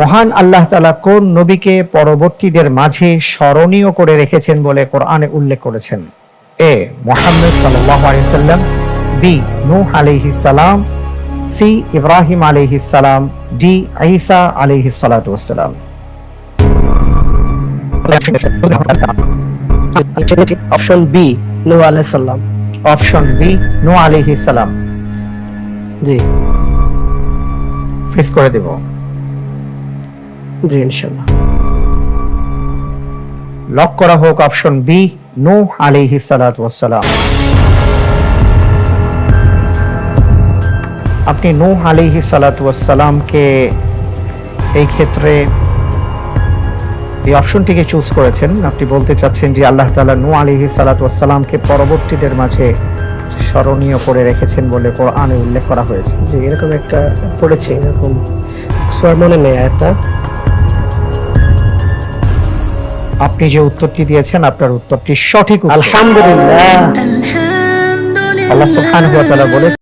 মহান আল্লাহ তালা কোন নবীকে পরবর্তীদের মাঝে স্মরণীয় করে রেখেছেন বলে কোরআনে উল্লেখ করেছেন? এ মোহাম্মদ সাল্লাম বি নূহ আলাইহিস সালাম সি ইব্রাহিম আলাইহিস সালাম ডি সালাতু ওয়াসসালাম। অপশন বি নূহ আলাইহিস অপশন বি নূহ আলাইহিস জি। ফ্রিজ করে দেব। জি ইনশাআল্লাহ। লক করা হোক অপশন বি নূহ আলাইহিস সালাতু ওয়াসসালাম। আপনি নূহ আলাইহিস সালাতু ওয়াসসালামকে এই ক্ষেত্রে এই অপশনটিকে চুজ করেছেন। আপনি বলতে চাচ্ছেন যে আল্লাহ তাআলা নূহ আলাইহিস সালাতু ওয়াসসালামকে পরবর্তীদের মাঝে স্মরণীয় করে রেখেছেন বলে কোরআনে উল্লেখ করা হয়েছে। যে এরকম একটা পড়েছি এরকম। মনে নেই আয়াতটা। আপনি যে উত্তরটি দিয়েছেন আপনার উত্তরটি সঠিক আলহামদুলিল্লাহ। আল্লাহ সুবহানাহু ওয়া তাআলা বলেছেন